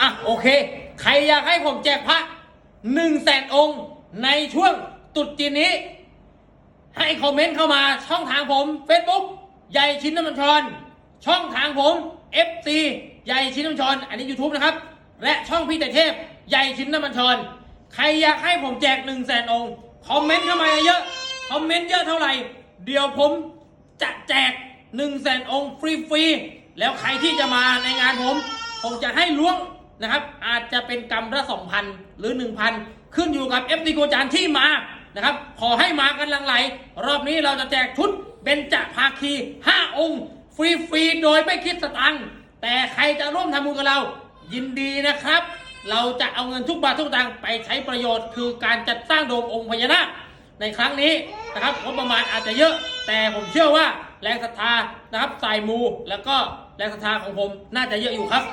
อะโอเค ใครอยากให้ผมแจกพระหนึ่งแสนองค์ในช่วงตรุษจีนนี้ ให้คอมเมนต์เข้ามาช่องทางผม Facebook ใหญ่ชิ้นน้ำมันชรช่องทางผม FC ใหญ่ชิ้นน้ำมันชรอันนี้ YouTube นะครับ และช่องพี่แต่เทพใหญ่ชิ้นน้ำมันชรใครอยากให้ผมแจกหนึ่งแสนองค์คอมเมนต์เข้ามาเยอะคอมเมนต์เยอะเท่าไหร่ เดี๋ยวผมจะแจกหนึ่งแสนองค์ฟรีๆแล้วใครที่จะมาในงานผม ผมจะให้ล้วง นะครับ อาจจะเป็นกำละสองพันหรือหนึ่งพันขึ้นอยู่กับ FD โกจานที่มานะครับ ขอให้มากันลังไหล รอบนี้เราจะแจกชุดเบญจภาคี 5 องค์ ฟรีๆ โดยไม่คิดสตังค์แต่ใครจะร่วมทำบุญกับเรายินดีนะครับ เราจะเอาเงินทุกบาททุกสตังค์ไปใช้ประโยชน์ คือการจัดสร้างโดมองค์พญานาคในครั้งนี้นะครับงบประมาณอาจจะเยอะ แต่ผมเชื่อว่าแรงศรัทธานะครับสายมู แล้วก็แรงศรัทธาของผมน่าจะเยอะอยู่ครับ